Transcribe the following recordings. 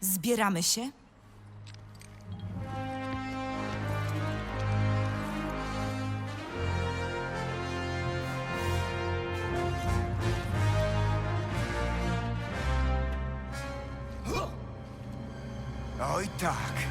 Zbieramy się? Oj tak.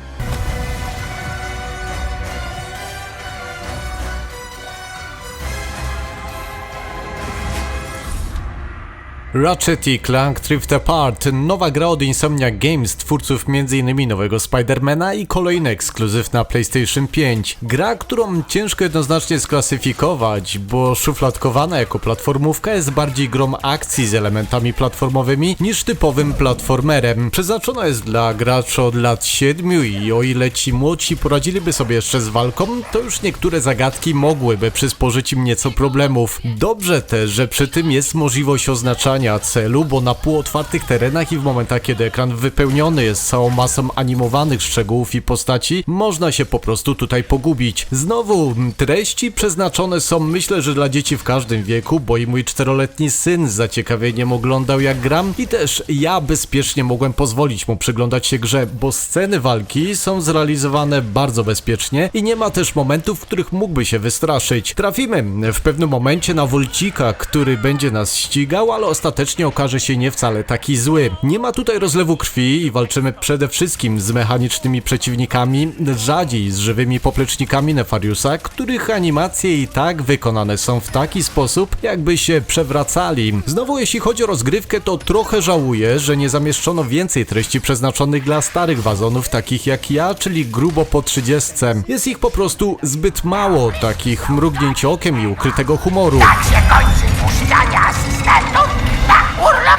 Ratchet i Clank Drift Apart, nowa gra od Insomniac Games, twórców m.in. nowego Spidermana i kolejny ekskluzyw na PlayStation 5. Gra, którą ciężko jednoznacznie sklasyfikować, bo szufladkowana jako platformówka jest bardziej grą akcji z elementami platformowymi niż typowym platformerem. Przeznaczona jest dla graczy od lat 7 i o ile ci młodsi poradziliby sobie jeszcze z walką, to już niektóre zagadki mogłyby przysporzyć im nieco problemów. Dobrze też, że przy tym jest możliwość oznaczania celu, bo na półotwartych terenach i w momentach, kiedy ekran wypełniony jest całą masą animowanych szczegółów i postaci, można się po prostu tutaj pogubić. Znowu, treści przeznaczone są myślę, że dla dzieci w każdym wieku, bo i mój czteroletni syn z zaciekawieniem oglądał jak gram i też ja bezpiecznie mogłem pozwolić mu przyglądać się grze, bo sceny walki są zrealizowane bardzo bezpiecznie i nie ma też momentów, w których mógłby się wystraszyć. Trafimy w pewnym momencie na Wolcika, który będzie nas ścigał, ale ostatecznie okaże się nie wcale taki zły. Nie ma tutaj rozlewu krwi i walczymy przede wszystkim z mechanicznymi przeciwnikami, rzadziej z żywymi poplecznikami Nefariusa, których animacje i tak wykonane są w taki sposób, jakby się przewracali. Znowu jeśli chodzi o rozgrywkę, to trochę żałuję, że nie zamieszczono więcej treści przeznaczonych dla starych wazonów, takich jak ja, czyli grubo po 30. Jest ich po prostu zbyt mało, takich mrugnięć okiem i ukrytego humoru. się kończy puszczanie asystentów na urlop na ciebie.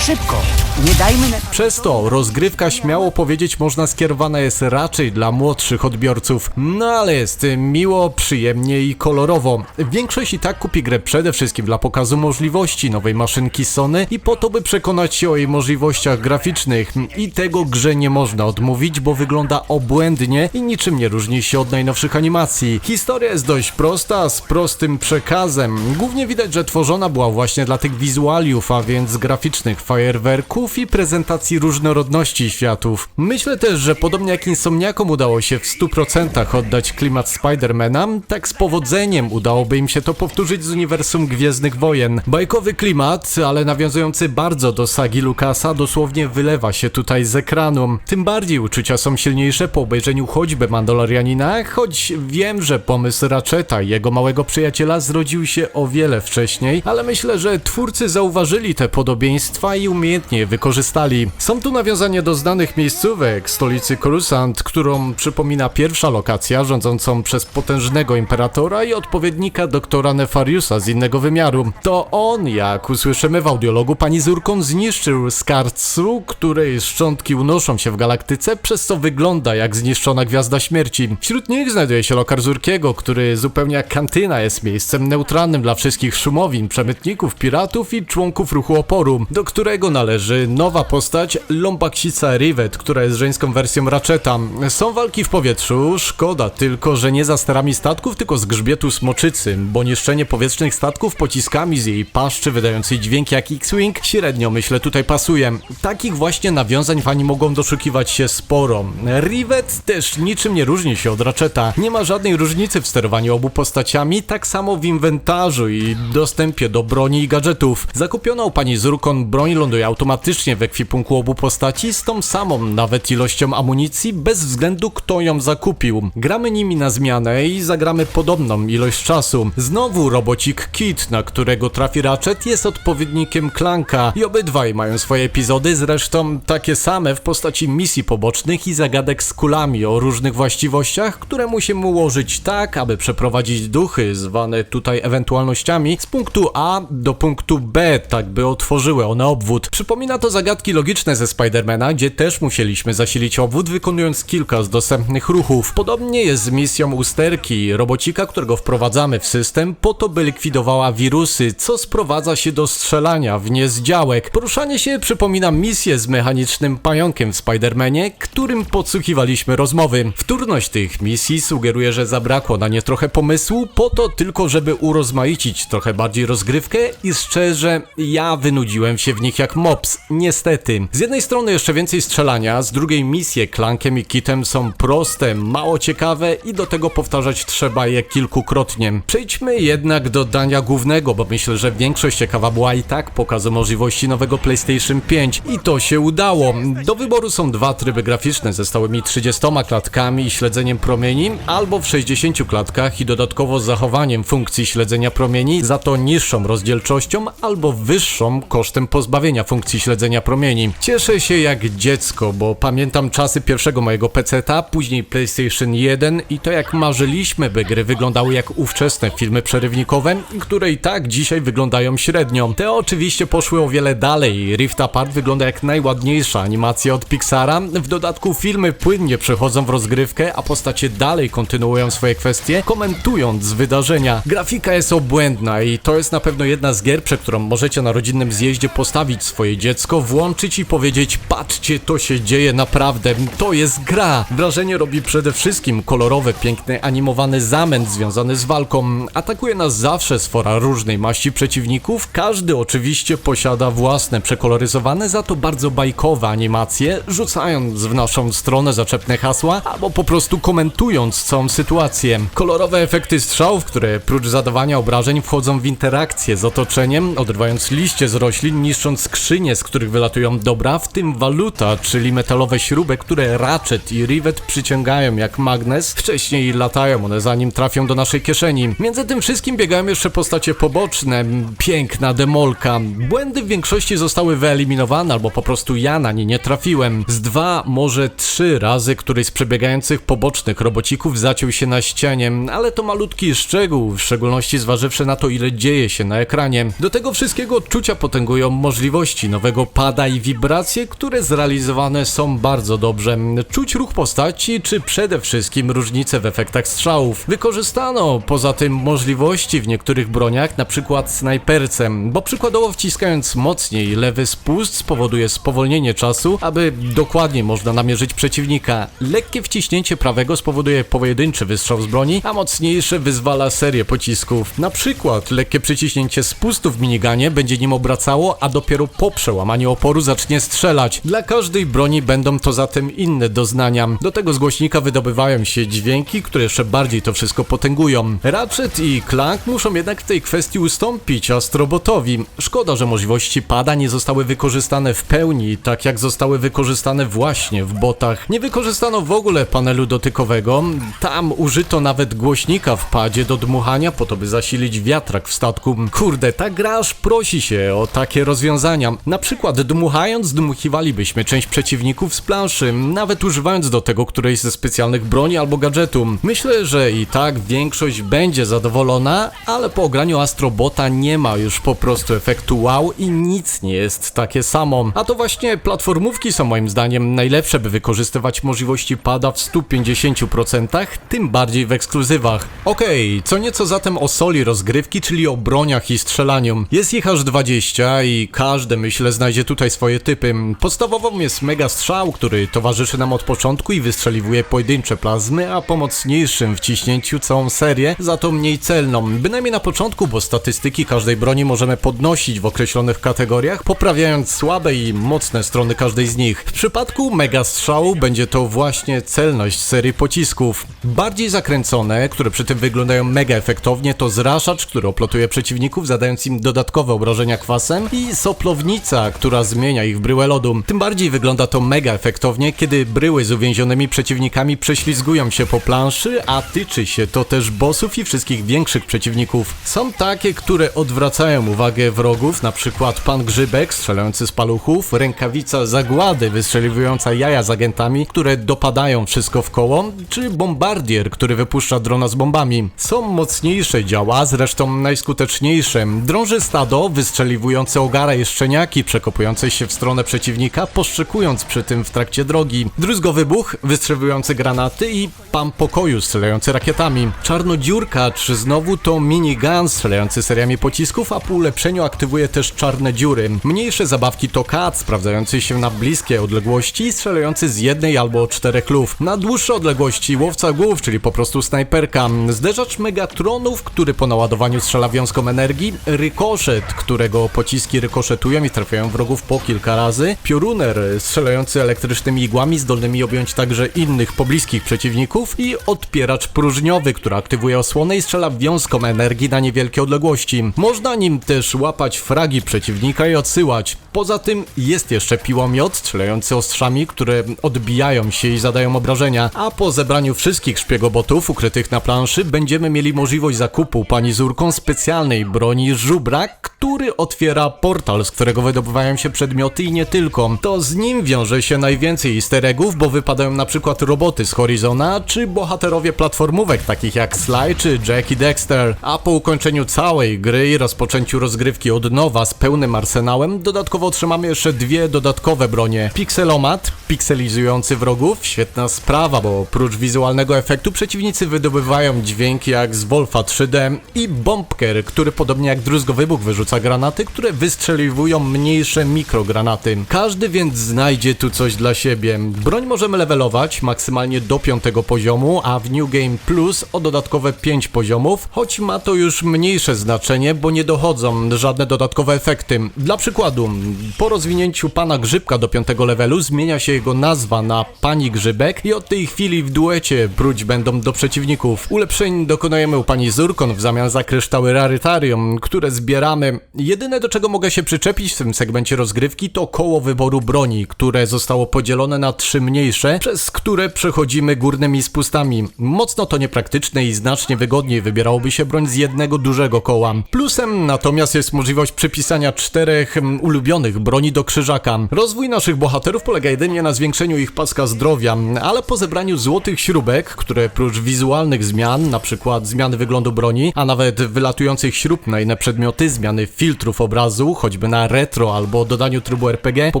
Szybko! Nie dajmy na... Przez to rozgrywka śmiało powiedzieć można skierowana jest raczej dla młodszych odbiorców. No ale jest miło, przyjemnie i kolorowo. Większość i tak kupi grę przede wszystkim dla pokazu możliwości nowej maszynki Sony i po to by przekonać się o jej możliwościach graficznych. I tego grze nie można odmówić, bo wygląda obłędnie i niczym nie różni się od najnowszych animacji. Historia jest dość prosta, z prostym przekazem. Głównie widać, że tworzona była właśnie dla tych wizualiów, a więc graficznych fajerwerków i prezentacji różnorodności światów. Myślę też, że podobnie jak Insomniakom udało się w 100% oddać klimat Spidermana, tak z powodzeniem udałoby im się to powtórzyć z uniwersum Gwiezdnych Wojen. Bajkowy klimat, ale nawiązujący bardzo do sagi Lucasa, dosłownie wylewa się tutaj z ekranu. Tym bardziej uczucia są silniejsze po obejrzeniu choćby Mandalorianina, choć wiem, że pomysł Ratcheta i jego małego przyjaciela zrodził się o wiele wcześniej, ale myślę, że twórcy zauważyli te podobieństwa i umiejętnie wykorzystali. Są tu nawiązania do znanych miejscówek, stolicy Coruscant, którą przypomina pierwsza lokacja rządzącą przez potężnego imperatora i odpowiednika doktora Nefariusa z innego wymiaru. To on, jak usłyszymy w audiologu, pani Zurkon zniszczył Skarcu, której szczątki unoszą się w galaktyce, przez co wygląda jak zniszczona Gwiazda Śmierci. Wśród nich znajduje się lokar Zurkiego, który zupełnie jak kantyna jest miejscem neutralnym dla wszystkich szumowin, przemytników, piratów i członków ruchu oporu, do którego należy nowa postać Lombaxica Rivet, która jest żeńską wersją Ratcheta. Są walki w powietrzu, szkoda tylko, że nie za sterami statków, tylko z grzbietu smoczycy, bo niszczenie powietrznych statków pociskami z jej paszczy wydającej dźwięk jak X-Wing średnio myślę tutaj pasuje. Takich właśnie nawiązań fani mogą doszukiwać się sporo. Rivet też niczym nie różni się od Ratcheta. Nie ma żadnej różnicy w sterowaniu obu postaciami, tak samo w inwentarzu i dostępie do broni i gadżetów. Zakupiona u pani Zurkon broń ląduje automatycznie w ekwipunku obu postaci z tą samą nawet ilością amunicji, bez względu kto ją zakupił. Gramy nimi na zmianę i zagramy podobną ilość czasu. Znowu robocik Kit, na którego trafi Ratchet, jest odpowiednikiem Clanka i obydwaj mają swoje epizody, zresztą takie same w postaci misji pobocznych i zagadek z kulami o różnych właściwościach, które musimy ułożyć tak, aby przeprowadzić duchy, zwane tutaj ewentualnościami, z punktu A do punktu B, tak by otworzyły one obwód. Przypomina to zagadki logiczne ze Spidermana, gdzie też musieliśmy zasilić obwód, wykonując kilka z dostępnych ruchów. Podobnie jest z misją usterki, robocika, którego wprowadzamy w system po to, by likwidowała wirusy, co sprowadza się do strzelania w nie z działek. Poruszanie się przypomina misję z mechanicznym pająkiem w Spidermanie, którym podsłuchiwaliśmy rozmowy. Wtórność tych misji sugeruje, że zabrakło na nie trochę pomysłu, po to tylko, żeby urozmaicić trochę bardziej rozgrywkę i szczerze, ja wynudziłem się w nich jak mops, niestety. Z jednej strony jeszcze więcej strzelania, z drugiej misje Klankiem i Kitem są proste, mało ciekawe i do tego powtarzać trzeba je kilkukrotnie. Przejdźmy jednak do dania głównego, bo myślę, że większość ciekawa była i tak pokazu możliwości nowego PlayStation 5 i to się udało. Do wyboru są dwa tryby graficzne ze stałymi 30 klatkami i śledzeniem promieni, albo w 60 klatkach i dodatkowo z zachowaniem funkcji śledzenia promieni, za to niższą rozdzielczością albo wyższą kosztem pozbawienia funkcji śledzenia promieni. Cieszę się jak dziecko, bo pamiętam czasy pierwszego mojego PC-ta, później PlayStation 1 i to jak marzyliśmy, by gry wyglądały jak ówczesne filmy przerywnikowe, które i tak dzisiaj wyglądają średnio. Te oczywiście poszły o wiele dalej. Rift Apart wygląda jak najładniejsza animacja od Pixara. W dodatku filmy płynnie przechodzą w rozgrywkę, a postacie dalej kontynuują swoje kwestie, komentując wydarzenia. Grafika jest obłędna i to jest na pewno jedna z gier, przed którą możecie na rodzinnym zjeździe postawić swoje dziecko, włączyć i powiedzieć: Patrzcie, to się dzieje naprawdę, to jest gra. Wrażenie robi przede wszystkim kolorowy, piękny, animowany zamęt związany z walką. Atakuje nas zawsze sfora różnej maści przeciwników. Każdy oczywiście posiada własne przekoloryzowane, za to bardzo bajkowe animacje, rzucając w naszą stronę zaczepne hasła, albo po prostu komentując całą sytuację. Kolorowe efekty strzałów, które prócz zadawania obrażeń wchodzą w interakcję z otoczeniem, odrywając liście z roślin, niszcząc skrzynie, z których wylatują dobra, w tym waluta, czyli metalowe śruby, które Ratchet i Rivet przyciągają jak magnes. Wcześniej latają one zanim trafią do naszej kieszeni. Między tym wszystkim biegają jeszcze postacie poboczne. Piękna demolka. Błędy w większości zostały wyeliminowane, albo po prostu ja na nie nie trafiłem. Z dwa, może trzy razy któryś z przebiegających pobocznych robocików zaciął się na ścianie, ale to malutki szczegół, w szczególności zważywszy na to, ile dzieje się na ekranie. Do tego wszystkiego odczucia potęgują możliwości nowego pada i wibracje, które zrealizowane są bardzo dobrze. Czuć ruch postaci, czy przede wszystkim różnice w efektach strzałów. Wykorzystano poza tym możliwości w niektórych broniach, przykład snajpercem, bo przykładowo wciskając mocniej lewy spust spowoduje spowolnienie czasu, aby dokładnie można namierzyć przeciwnika. Lekkie wciśnięcie prawego spowoduje pojedynczy wystrzał z broni, a mocniejsze wyzwala serię pocisków. Na przykład lekkie przyciśnięcie spustu w miniganie będzie nim obracało, a dopiero po przełamaniu oporu zacznie strzelać. Dla każdej broni będą to zatem inne doznania. Do tego z głośnika wydobywają się dźwięki, które jeszcze bardziej to wszystko potęgują. Ratchet i Clank muszą jednak w tej kwestii ustąpić Astrobotowi. Szkoda, że możliwości pada nie zostały wykorzystane w pełni, tak jak zostały wykorzystane właśnie w botach. Nie wykorzystano w ogóle panelu dotykowego. Tam użyto nawet głośnika w padzie do dmuchania po to, by zasilić wiatrak w statku. Kurde, ta gra aż prosi się o takie rozwiązania. Na przykład dmuchając, dmuchiwalibyśmy część przeciwników z planszy, nawet używając do tego którejś ze specjalnych broni albo gadżetu. Myślę, że i tak większość będzie zadowolona, ale po ograniu Astrobota nie ma już po prostu efektu wow i nic nie jest takie samo. A to właśnie platformówki są moim zdaniem najlepsze, by wykorzystywać możliwości pada w 150%, tym bardziej w ekskluzywach. Okej, co nieco zatem o soli rozgrywki, czyli o broniach i strzelaniu. Jest ich aż 20 i każde myślę znajdzie tutaj swoje typy. Podstawową jest mega strzał, który towarzyszy nam od początku i wystrzeliwuje pojedyncze plazmy, a po mocniejszym wciśnięciu całą serię, za to mniej celną. Bynajmniej na początku, bo statystyki każdej broni możemy podnosić w określonych kategoriach, poprawiając słabe i mocne strony każdej z nich. W przypadku mega strzału będzie to właśnie celność serii pocisków. Bardziej zakręcone, które przy tym wyglądają mega efektownie, to zraszacz, który oplotuje przeciwników, zadając im dodatkowe obrażenia kwasem i soplownica, która zmienia ich w bryłę lodu. Tym bardziej wygląda to mega efektownie, kiedy bryły z uwięzionymi przeciwnikami prześlizgują się po planszy, a tyczy się to też bossów i wszystkich większych przeciwników. Są takie, które odwracają uwagę wrogów, na przykład pan Grzybek strzelający z paluchów, rękawica zagłady wystrzeliwująca jaja z agentami, które dopadają wszystko w koło, czy bombardier, który wypuszcza drona z bombami. Są mocniejsze działa, zresztą najskuteczniejsze. Drąży stado wystrzeliwujące ogara i szczeniaki przekopujące się w stronę przeciwnika, poszczekując przy tym w trakcie drogi. Druzgowy buch wystrzeliwujący granaty i pan pokoju strzelający rakietami. Czarnodziurka, czy znowu to minigun strzelający seriami pocisków, a po ulepszeniu aktywuje też czarne dziury. Mniejsze zabawki to kat sprawdzający się na bliskie odległości strzelający z jednej albo czterech luf. Na dłuższe odległości łowca głów, czyli po prostu snajperka. Zderzacz megatronów, który po naładowaniu strzela wiązką energii. Rykoszet, którego pociski rykoszetowe rykoszetują i trafiają wrogów po kilka razy, pioruner strzelający elektrycznymi igłami zdolnymi objąć także innych pobliskich przeciwników i odpieracz próżniowy, który aktywuje osłonę i strzela wiązką energii na niewielkie odległości. Można nim też łapać fragi przeciwnika i odsyłać. Poza tym jest jeszcze piłomiot strzelający ostrzami, które odbijają się i zadają obrażenia, a po zebraniu wszystkich szpiegobotów ukrytych na planszy będziemy mieli możliwość zakupu pani Zurką specjalnej broni żubra, który otwiera portal, z którego wydobywają się przedmioty i nie tylko. To z nim wiąże się najwięcej easter eggów, bo wypadają na przykład roboty z Horizona, czy bohaterowie platformówek takich jak Sly czy Jack i Dexter. A po ukończeniu całej gry i rozpoczęciu rozgrywki od nowa z pełnym arsenałem, dodatkowo otrzymamy jeszcze dwie dodatkowe bronie. Pixelomat, pikselizujący wrogów, świetna sprawa, bo oprócz wizualnego efektu przeciwnicy wydobywają dźwięki jak z Wolfa 3D i Bombker, który podobnie jak druzgowybuch wyrzuca granaty, które wystrzeliwują mniejsze mikrogranaty. Każdy więc znajdzie tu coś dla siebie. Broń możemy levelować maksymalnie do 5 poziomu, a w New Game Plus o dodatkowe 5 poziomów, choć ma to już mniejsze znaczenie, bo nie dochodzą żadne dodatkowe efekty. Dla przykładu, po rozwinięciu pana grzybka do 5 levelu zmienia się jego nazwa na pani grzybek i od tej chwili w duecie próć będą do przeciwników. Ulepszeń dokonujemy u pani Zurkon w zamian za kryształy rarytarium, które zbieramy. Jedyne do czego mogę się przyczepić w tym segmencie rozgrywki to koło wyboru broni, które zostało podzielone na trzy mniejsze, przez które przechodzimy górnymi spustami. Mocno to niepraktyczne i znacznie wygodniej wybierałoby się broń z jednego dużego koła. Plusem natomiast jest możliwość przypisania czterech mm, ulubionych broni do krzyżaka. Rozwój naszych bohaterów polega jedynie na zwiększeniu ich paska zdrowia, ale po zebraniu złotych śrubek, które prócz wizualnych zmian, na przykład zmiany wyglądu broni, a nawet wylatujących śrub na inne przedmioty, zmiany filtrów obrazu, choćby na retro albo dodaniu trybu RPG, po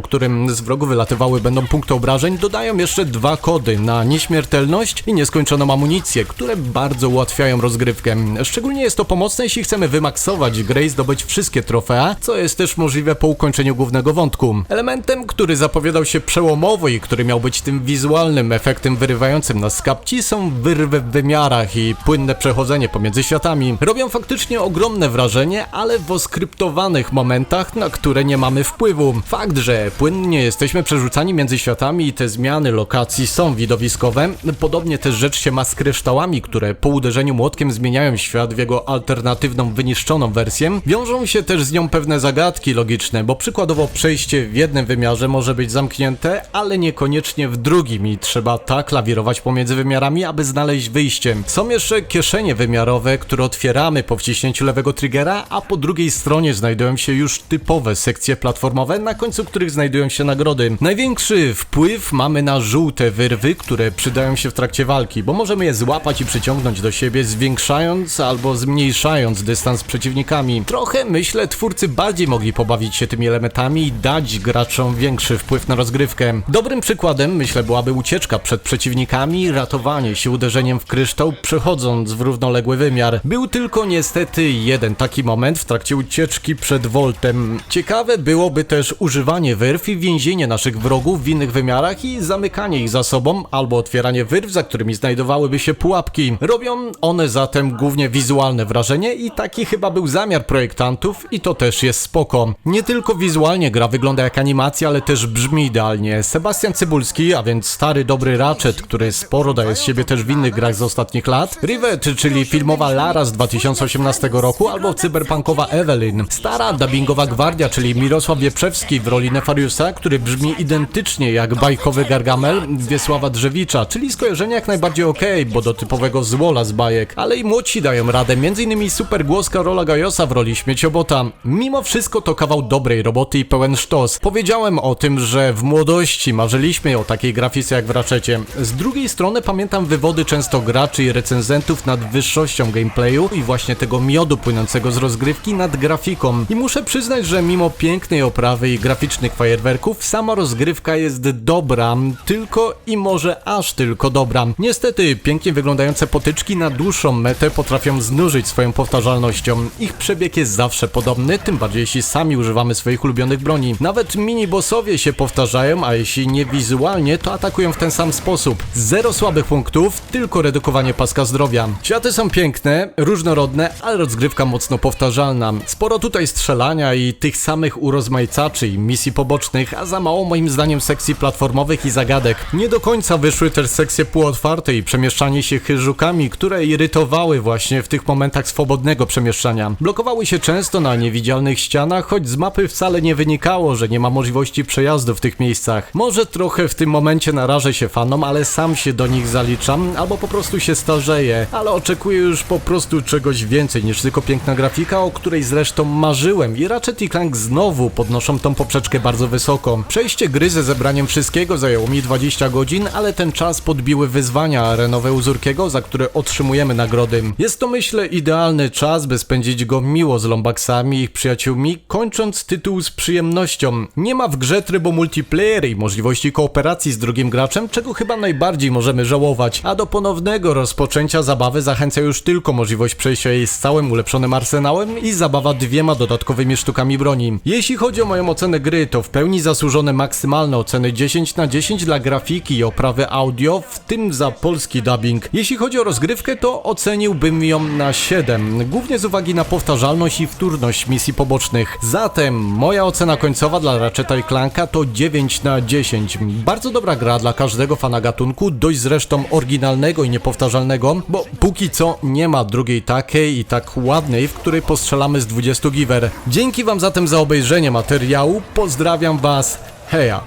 którym z wrogu wylatywały będą punkty obrażeń, dodają jeszcze dwa kody na nieśmiertelność i nieskończoną amunicję, które bardzo ułatwiają rozgrywkę. Szczególnie jest to pomocne, jeśli chcemy wymaksować grę i zdobyć wszystkie trofea, co jest też możliwe po ukończeniu głównego wątku. Elementem, który zapowiadał się przełomowo i który miał być tym wizualnym efektem wyrywającym nas z kapci są wyrwy w wymiarach i płynne przechodzenie pomiędzy światami. Robią faktycznie ogromne wrażenie, ale w oskryptowanych momentach, na które nie mamy wpływu. Fakt, że płynnie jesteśmy przerzucani między światami i te zmiany lokacji są widowiskowe, podobnie też rzecz się ma z kryształami, które po uderzeniu młotkiem zmieniają świat w jego alternatywną, wyniszczoną wersję. Wiążą się też z nią pewne zagadki logiczne, bo przykładowo przejście w jednym wymiarze może być zamknięte, ale niekoniecznie w drugim i trzeba tak lawirować pomiędzy wymiarami, aby znaleźć wyjście. Są jeszcze kieszenie wymiarowe, które otwieramy po wciśnięciu lewego triggera, a po drugiej stronie znajdują się już typowe sekcje platformowe, na końcu których znajdują się nagrody. Największy wpływ mamy na żółte wyrwy, które przydają się w trakcie walki, bo możemy je złapać i przyciągnąć do siebie, zwiększając albo zmniejszając dystans z przeciwnikami. Trochę myślę, twórcy bardziej mogli pobawić się tymi elementami i dać graczom większy wpływ na rozgrywkę. Dobrym przykładem myślę byłaby ucieczka przed przeciwnikami ratowanie się uderzeniem w kryształ, przechodząc w równoległy wymiar. Był tylko niestety jeden taki moment w trakcie ucieczki przed Voltem. Ciekawe byłoby też używanie wyrw i więzienie naszych wrogów w innych wymiarach i zamykanie ich za sobą, albo otwieranie wyrw, za którymi znajdowałyby się pułapki. Robią one zatem głównie wizualne wrażenie i taki chyba był zamiar projektantów i to też jest spoko. Nie tylko wizualnie gra wygląda jak animacja, ale też brzmi idealnie. Sebastian Cybulski, a więc stary dobry Ratchet, który sporo daje z siebie też w innych grach z ostatnich lat, Rivet, czyli filmowa Lara z 2018 roku, albo cyberpunkowa Evelyn, stara dubbingowa gwardia, czyli Mirosław Wieprzewski w roli Nefariusa, który brzmi identycznie jak bajkowy Gargamel Wiesława Drzewicza, czyli skojarzenie jak najbardziej okej, bo do typowego złola z bajek, ale i młodsi dają radę, m.in. super głos Karola Gajosa w roli śmieciobota. Mimo wszystko to kawał dobrej roboty i pełen sztos. Powiedziałem o tym, że w młodości marzyliśmy o takiej grafice jak w Ratchetie. Z drugiej strony pamiętam wywody często graczy i recenzentów nad wyższością gameplayu i właśnie tego miodu płynącego z rozgrywki nad grafiką. I muszę przyznać, że mimo pięknej oprawy i graficznych fajerwerków, sama rozgrywka jest dobra, tylko i może aż tylko dobra. Niestety, pięknie wyglądające potyczki na dłuższą metę potrafią znużyć swoją powtarzalnością. Ich przebieg jest zawsze podobny, tym bardziej jeśli sami używamy swoich ulubionych broni. Nawet mini-bossowie się powtarzają, a jeśli nie wizualnie, to atakują w ten sam sposób. Zero słabych punktów, tylko redukowanie paska zdrowia. Światy są piękne, różnorodne, ale rozgrywka mocno powtarzalna. Sporo Sporo tutaj strzelania i tych samych urozmaicaczy i misji pobocznych, a za mało moim zdaniem sekcji platformowych i zagadek. Nie do końca wyszły też sekcje półotwarte i przemieszczanie się chyżukami, które irytowały właśnie w tych momentach swobodnego przemieszczania. Blokowały się często na niewidzialnych ścianach, choć z mapy wcale nie wynikało, że nie ma możliwości przejazdu w tych miejscach. Może trochę w tym momencie narażę się fanom, ale sam się do nich zaliczam, albo po prostu się starzeję, ale oczekuję już po prostu czegoś więcej niż tylko piękna grafika, o której zresztą marzyłem i Ratchet i Clank znowu podnoszą tą poprzeczkę bardzo wysoko. Przejście gry ze zebraniem wszystkiego zajęło mi 20 godzin, ale ten czas podbiły wyzwania arenowe Uzurkiego, za które otrzymujemy nagrody. Jest to myślę idealny czas, by spędzić go miło z Lombaksami i ich przyjaciółmi, kończąc tytuł z przyjemnością. Nie ma w grze trybu multiplayer i możliwości kooperacji z drugim graczem, czego chyba najbardziej możemy żałować, a do ponownego rozpoczęcia zabawy zachęca już tylko możliwość przejścia jej z całym ulepszonym arsenałem i zabawa dwiema dodatkowymi sztukami broni. Jeśli chodzi o moją ocenę gry, to w pełni zasłużone maksymalne oceny 10 na 10 dla grafiki i oprawy audio, w tym za polski dubbing. Jeśli chodzi o rozgrywkę, to oceniłbym ją na 7, głównie z uwagi na powtarzalność i wtórność misji pobocznych. Zatem moja ocena końcowa dla Ratcheta i Clanka to 9 na 10. Bardzo dobra gra dla każdego fana gatunku, dość zresztą oryginalnego i niepowtarzalnego, bo póki co nie ma drugiej takiej i tak ładnej, w której postrzelamy z 20 giver. Dzięki wam zatem za obejrzenie materiału, pozdrawiam was, heja!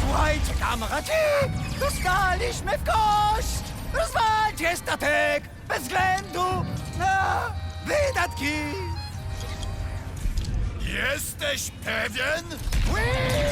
Słuchajcie, kamraci! Dostaliśmy w kość! Rozwalcie statek! Bez względu na wydatki! Jesteś pewien? Whee!